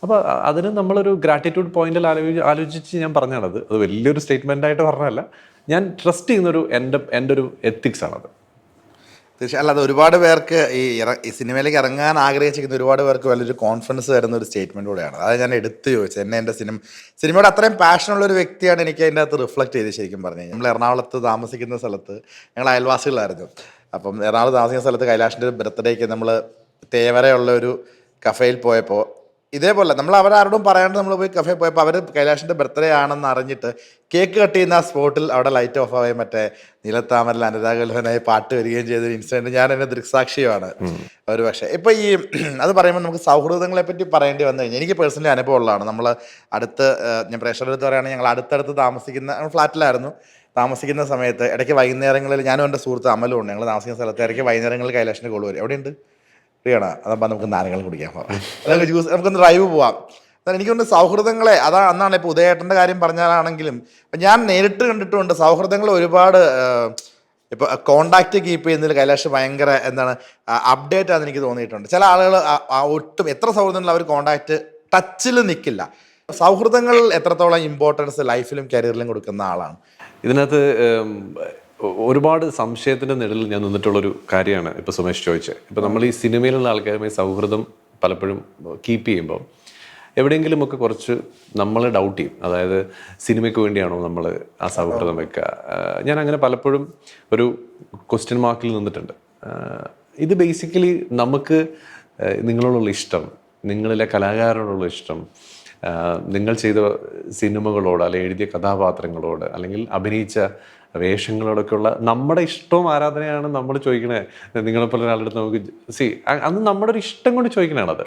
അപ്പോൾ അതിന് നമ്മളൊരു ഗ്രാറ്റിറ്റ്യൂഡ് പോയിന്റിൽ ആലോചി ആലോചിച്ച് ഞാൻ പറഞ്ഞതാണത് അത് വലിയൊരു സ്റ്റേറ്റ്മെന്റ് ആയിട്ട് പറഞ്ഞതല്ല. ഞാൻ ട്രസ്റ്റ് ചെയ്യുന്നൊരു എന്റെ എന്റെ ഒരു എത്തിക്സ് ആണത്. തീർച്ചയായും. അല്ലാതെ ഒരുപാട് പേർക്ക് ഈ ഈ സിനിമയിലേക്ക് ഇറങ്ങാൻ ആഗ്രഹിച്ചിരിക്കുന്ന ഒരുപാട് പേർക്ക് വലിയൊരു കോൺഫിഡൻസ് തരുന്ന ഒരു സ്റ്റേറ്റ്മെന്റ് കൂടെയാണ്. അത് ഞാൻ എടുത്തു ചോദിച്ചത് എന്നെ എന്റെ സിനിമ സിനിമയോട് അത്രയും പാഷനുള്ള ഒരു വ്യക്തിയാണ് എനിക്ക് അതിന്റെ അകത്ത് റിഫ്ലക്ട് ചെയ്ത് ശരിക്കും പറഞ്ഞു നമ്മൾ എറണാകുളത്ത് താമസിക്കുന്ന സ്ഥലത്ത് ഞങ്ങൾ അയൽവാസികളായിരുന്നു. അപ്പം എറണാകുളത്ത് താമസിക്കുന്ന സ്ഥലത്ത് കൈലാഷിന്റെ ബർത്ത്ഡേക്ക് നമ്മൾ തേവരയുള്ള ഒരു കഫയിൽ പോയപ്പോൾ ഇതേപോലെ നമ്മൾ അവരാരോടും പറയാണ്ട് നമ്മൾ പോയി കഫേ പോയപ്പോൾ അവർ കൈലാഷിന്റെ ബർത്ത്ഡേ ആണെന്ന് അറിഞ്ഞിട്ട് കേക്ക് കട്ട് ചെയ്യുന്ന ആ സ്പോട്ടിൽ അവിടെ ലൈറ്റ് ഓഫ് ആവുകയും മറ്റേ നീലത്താമരൽ അനുരാഗുലഹനായി പാട്ട് വരികയും ചെയ്ത ഒരു ഇൻസിഡന്റ് ഞാൻ എന്നെ ദൃക്സാക്ഷിയാണ് ഒരു പക്ഷേ ഇപ്പോൾ ഈ അത് പറയുമ്പോൾ നമുക്ക് സൗഹൃദങ്ങളെ പറ്റി പറയേണ്ടി വന്നു കഴിഞ്ഞാൽ എനിക്ക് പേഴ്സണലി അനുഭവമുള്ളതാണ്. നമ്മൾ അടുത്ത് ഞാൻ പ്രേക്ഷകരുടെ അടുത്ത് പറയുകയാണെങ്കിൽ ഞങ്ങൾ അടുത്തടുത്ത് താമസിക്കുന്ന ഫ്ലാറ്റിലായിരുന്നു. താമസിക്കുന്ന സമയത്ത് ഇടയ്ക്ക് വൈകുന്നേരങ്ങളിൽ ഞാനും എന്റെ സുഹൃത്ത് അമലും ഉണ്ട്. ഞങ്ങൾ താമസിക്കുന്ന സ്ഥലത്ത് ഇടയ്ക്ക് വൈകുന്നേരങ്ങളിൽ കൈലാഷിന്റെ കോൾ വരും. എവിടെയുണ്ട്? ഫ്രീയാണ് അതപ്പോൾ നമുക്ക് നാരങ്ങൾ കുടിക്കാം അതൊക്കെ ജ്യൂസ് നമുക്കൊന്ന് ഡ്രൈവ് പോവാം. എനിക്കൊന്ന് സൗഹൃദങ്ങളെ അതാ അന്നാണ് ഇപ്പോൾ ഉദയേട്ടന്റെ കാര്യം പറഞ്ഞാലാണെങ്കിലും ഞാൻ നേരിട്ട് കണ്ടിട്ടുണ്ട് സൗഹൃദങ്ങൾ ഒരുപാട് ഇപ്പോൾ കോണ്ടാക്ട് കീപ്പ് ചെയ്യുന്നതിൽ കൈലാഷ് ഭയങ്കര എന്താണ് അപ്ഡേറ്റ് ആണെന്ന് എനിക്ക് തോന്നിയിട്ടുണ്ട്. ചില ആളുകൾ ഒട്ടും എത്ര സൗഹൃദങ്ങൾ അവർ കോണ്ടാക്ട് ടച്ചിൽ നിൽക്കില്ല സൗഹൃദങ്ങൾ എത്രത്തോളം ഇമ്പോർട്ടൻസ് ലൈഫിലും കരിയറിലും കൊടുക്കുന്ന ആളാണ്? ഇതിനകത്ത് ഒരുപാട് സംശയത്തിന്റെ നിഴലിൽ ഞാൻ നിന്നിട്ടുള്ളൊരു കാര്യമാണ് ഇപ്പൊ സുമേഷ് ചോദിച്ചത് ഇപ്പൊ നമ്മൾ ഈ സിനിമയിലുള്ള ആൾക്കാരുമായി സൗഹൃദം പലപ്പോഴും കീപ്പ് ചെയ്യുമ്പോൾ എവിടെയെങ്കിലുമൊക്കെ കുറച്ച് നമ്മൾ ഡൗട്ട് ചെയ്യും. അതായത് സിനിമയ്ക്ക് വേണ്ടിയാണോ നമ്മൾ ആ സൗഹൃദം വെക്കുക ഞാൻ അങ്ങനെ പലപ്പോഴും ഒരു ക്വസ്റ്റ്യൻ മാർക്കിൽ നിന്നിട്ടുണ്ട്. ഇത് ബേസിക്കലി നമുക്ക് നിങ്ങളോടുള്ള ഇഷ്ടം നിങ്ങളിലെ കലാകാരനോടുള്ള ഇഷ്ടം നിങ്ങൾ ചെയ്ത സിനിമകളോട് അല്ലെങ്കിൽ എഴുതിയ കഥാപാത്രങ്ങളോട് അല്ലെങ്കിൽ അഭിനയിച്ച വേഷങ്ങളോടൊക്കെയുള്ള നമ്മുടെ ഇഷ്ടവും ആരാധനയാണ് നമ്മൾ ചോദിക്കണേ. നിങ്ങളെപ്പോലെ ഒരാളുടെ നമുക്ക് സി അന്ന് നമ്മുടെ ഒരു ഇഷ്ടം കൊണ്ട് ചോദിക്കണതാണത്.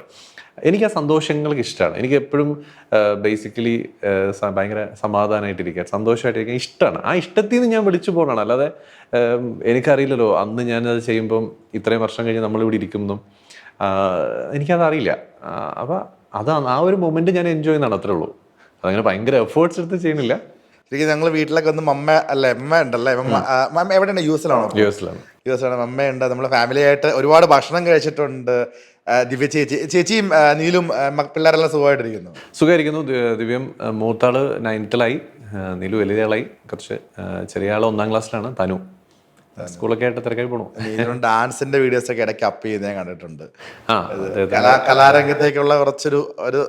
എനിക്ക് ആ സന്തോഷങ്ങൾക്ക് ഇഷ്ടമാണ്. എനിക്ക് എപ്പോഴും ബേസിക്കലി ഭയങ്കര സമാധാനമായിട്ടിരിക്കാൻ സന്തോഷമായിട്ടിരിക്കാൻ ഇഷ്ടമാണ്. ആ ഇഷ്ടത്തിൽ നിന്ന് ഞാൻ വിളിച്ചു പോകണം അല്ലാതെ എനിക്കറിയില്ലല്ലോ അന്ന് ഞാനത് ചെയ്യുമ്പം ഇത്രയും വർഷം കഴിഞ്ഞ് നമ്മളിവിടെ ഇരിക്കുന്നു എനിക്കതറിയില്ല. അപ്പം അതാണ് ആ ഒരു മൊമെന്റ് ഞാൻ എൻജോയ് ചെയ്യുന്നതാണ് അത്രേ ഉള്ളൂ. അതങ്ങനെ ഭയങ്കര എഫേർട്സ് എടുത്ത് ചെയ്യണില്ല ശരിക്കും ഞങ്ങൾ വീട്ടിലൊക്കെ വന്ന് മമ്മ അല്ലേ അമ്മ ഉണ്ടല്ലേ മമ്മ എവിടെയാണ് യു എസിലാണോ യു എസിലാണ് യു എസിലാണ് മമ്മയുണ്ട് നമ്മളെ ഫാമിലി ആയിട്ട് ഒരുപാട് ഭക്ഷണം കഴിച്ചിട്ടുണ്ട്. ദിവ്യ ചേച്ചി ചേച്ചിയും നീലും പിള്ളേരെല്ലാം സുഖമായിട്ടിരിക്കുന്നു. സുഖമായിരിക്കുന്നു. ദിവ്യം മൂത്താൾ നയൻത്തിലായി. നീലു വലിയ ആളായി. കുറച്ച് ചെറിയ ആൾ ഒന്നാം ക്ലാസ്സിലാണ് തനു. സ്കൂളൊക്കെ ആയിട്ട് തിരക്കായി പോണു. ഡാൻസിന്റെ വീഡിയോസ് ഒക്കെ ഇടയ്ക്ക് അപ്പ് ചെയ്ത് ഞാൻ കണ്ടിട്ടുണ്ട്. കലാ കലാരംഗത്തേക്കുള്ള കുറച്ചൊരു ഒരു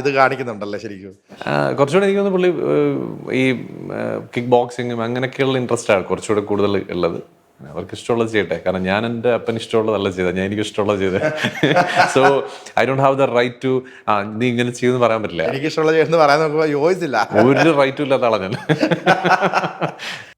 ഇത് കാണിക്കുന്നുണ്ടല്ലേ ശരിക്കും? കുറച്ചുകൂടെ എനിക്ക് തോന്നുന്നു പുള്ളി ഈ കിക്ക് ബോക്സിങ്ങും അങ്ങനെയൊക്കെയുള്ള ഇൻട്രസ്റ്റ് ആണ് കുറച്ചുകൂടെ കൂടുതൽ ഉള്ളത്. അവർക്ക് ഇഷ്ടമുള്ളത് ചെയ്യട്ടെ. കാരണം ഞാൻ എന്റെ അപ്പൻ ഇഷ്ടമുള്ളതല്ല ചെയ്തത്. ഞാൻ എനിക്ക് ഇഷ്ടമുള്ളത് ചെയ്തത്. So I don't have the right to ആ നീ ഇങ്ങനെ ചെയ്യുമെന്ന് പറയാൻ പറ്റില്ല. എനിക്ക് ഇഷ്ടമുള്ള എന്ന് പറയാൻ നോക്കുമ്പോൾ യോജിച്ചില്ല. ഒരു റൈറ്റും ഇല്ലാത്ത ആളാണ് ഞാൻ.